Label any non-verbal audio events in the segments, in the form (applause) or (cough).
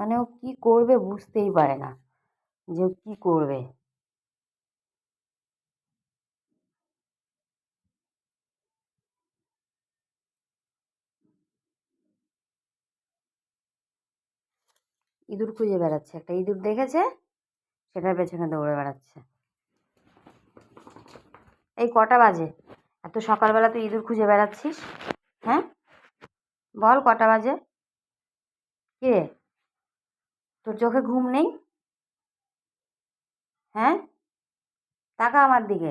মানে ও কী করবে বুঝতেই পারে না যে ও কী করবে। ইঁদুর খুঁজে বেড়াচ্ছে, একটা ইঁদুর দেখেছে? সেটার পেছনে দৌড়ে বেড়াচ্ছে। এই কটা বাজে? এত সকালবেলা তুই ইঁদুর খুঁজে বেড়াচ্ছিস? হ্যাঁ? বল কটা বাজে? কে? তোর চোখে ঘুম নেই? হ্যাঁ? তাকা আমার দিকে।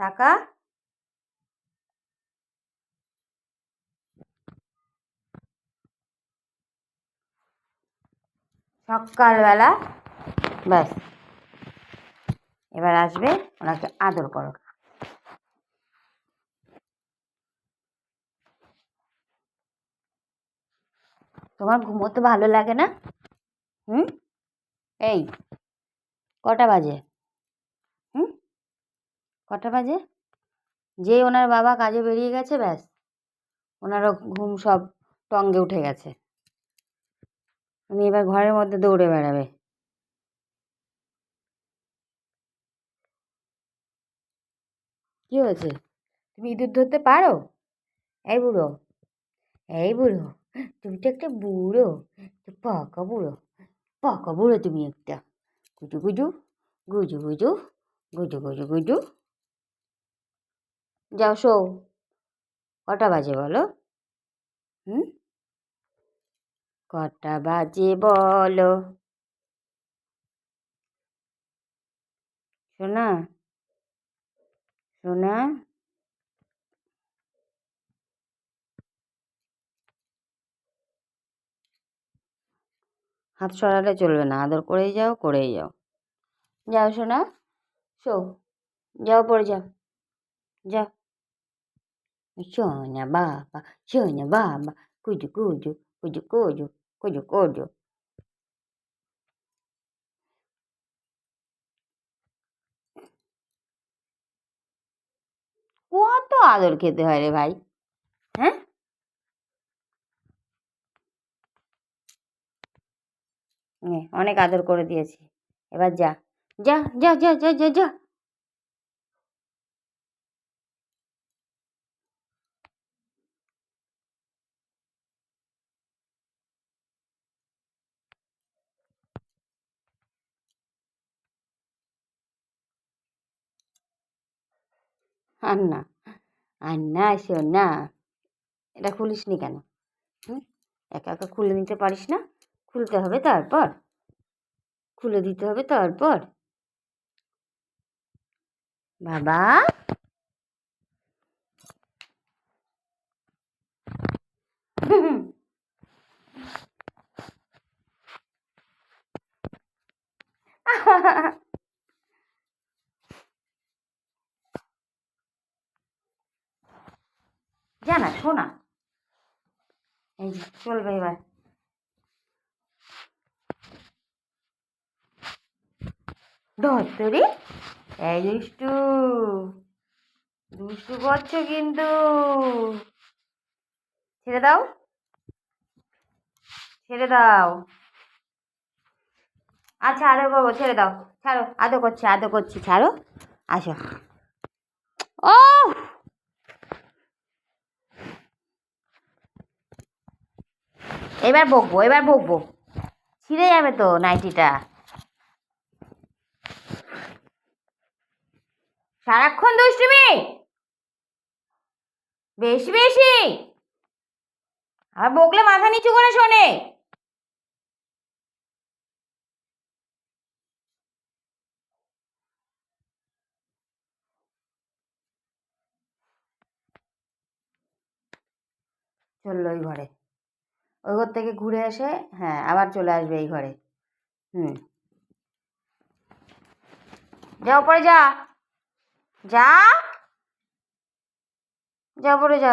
তাকা। সকালবেলা, ব্যাস। এবার আসবে ওনাকে আদর করো। তোমার ঘুমোতে ভালো লাগে না? হুম? এই, কটা বাজে? হুম? কটা বাজে? যে ওনার বাবা কাজে বেরিয়ে গেছে, ব্যাস। ওনারও ঘুম সব টঙ্গে উঠে গেছে। উনি এবার ঘরের মধ্যে দৌড়ে বেড়াবে। কি হয়েছে? তুমি ইঁদুর ধরতে পারো? এই বুড়ো এই বুড়ো। তুমি তো একটা বুড়ো, তো পাকা বুড়ো পাকা বুড়ো তুমি একটা। গুজু গুজু গুজু গুজু গুজু গুজু গুজু। যাও শো কটা বাজে বলো? হুম? কটা বাজে বলো? শোনা শোনা। হাত সরালে চলবে না। আদর করেই যাও করেই যাও। যাও শোনা শো। যাও, পড়ে যাও। যাও। শোনা বাবা শোনা বাবা। কুজু কুজু কুজু কুজু কুজু কুজু। কত আদর খেতে হয় রে ভাই হ্যাঁ নে, অনেক আদর করে দিয়েছি। এবার যা যা যা যা যা যা যা। আন্না আন্না শোনা এটা খুলিস নি কেন? হুম? একা একা খুলে নিতে পারিস না? খুলতে হবে তারপর। খুলে দিতে হবে তারপর। বাবা! জানা শোনা। এই চলবে এবার। ধরতরি? এই দুষ্টু দুষ্টু করছ কিন্তু। ছেড়ে দাও। ছেড়ে দাও। আচ্ছা আদর করব, ছেড়ে দাও। ছাড়ো, আদর করছি আদর করছি, ছাড়ো। আসো। ও এবার বকবো এবার বকবো। ছিঁড়ে যাবে তো নাইটিটা? সারাক্ষণ দুষ্টুমি? বেশি বেশি? আর বকলে মাথা নিচু করে শোনে। চলল ওই ঘরে। ওই ঘর থেকে ঘুরে এসে হ্যাঁ আবার চলে আসবে এই ঘরে। হুম। যা ওপরে যা। যা। যা ওপরে যা।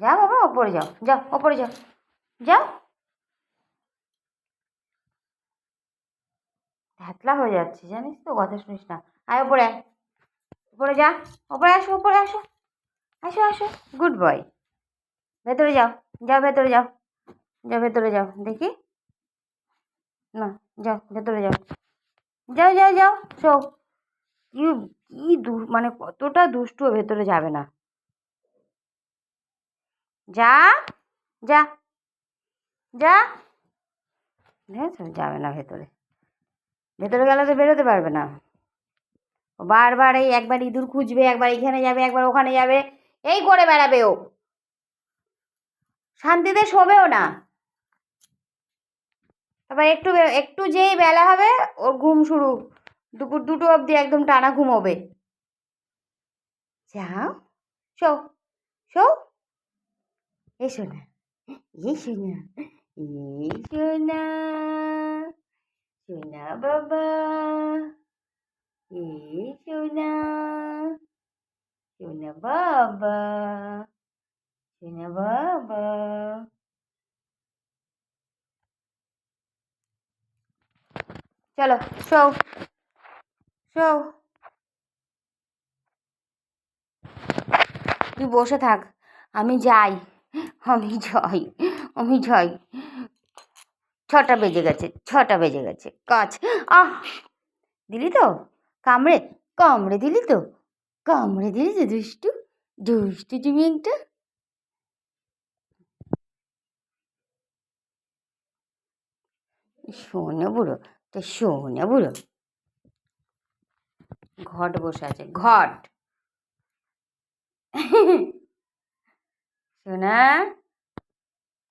যা বাবা ওপরে যাও যা ওপরে যাও যাও ধ্যাতলা হয়ে যাচ্ছে, জানিস তো, কথা শুনিস না। আয় ওপরে আয় ওপরে যা। ওপরে আসো ওপরে আসো। আসো আসো। Good boy. ভেতরে যাও। যাও ভেতরে যাও। যাও ভেতরে যাও। দেখি। না যাও ভেতরে যাও। যাও যাও যাও। শো। কি কি দু মানে কতটা দুষ্টু ভেতরে যাবে না। যা যা যা। যাবে না ভেতরে। ভেতরে গেলে তো বেরোতে পারবে না। বারবার এই একবার ইঁদুর খুঁজবে, একবার এখানে যাবে, একবার ওখানে যাবে, এই করে বেড়াবে ও। শান্তিতে শোবেও না। তারপর একটু একটু যেই বেলা হবে, ওর ঘুম শুরু। দুপুর দুটো অবধি একদম টানা ঘুমোবে। যাও, শো শো। এসো না এসো না এসো না। সোনা বাবা, এসো না। সোনা বাবা সোনা বাবা। চলো, শো। শো। তুই বসে থাক। আমি যাই। আমি যাই। আমি যাই। ছটা বেজে গেছে। ছটা বেজে গেছে। কাজ। আহ! দিলি তো? কামড়ে? কামড়ে দিলি তো? কামড়ে দিলি তো দুষ্টু? দুষ্টু তুমি একটা? শোনে বুড়ো। তো শোনে বুড়ো। ঘট বসে আছে ঘট। (laughs) শোনা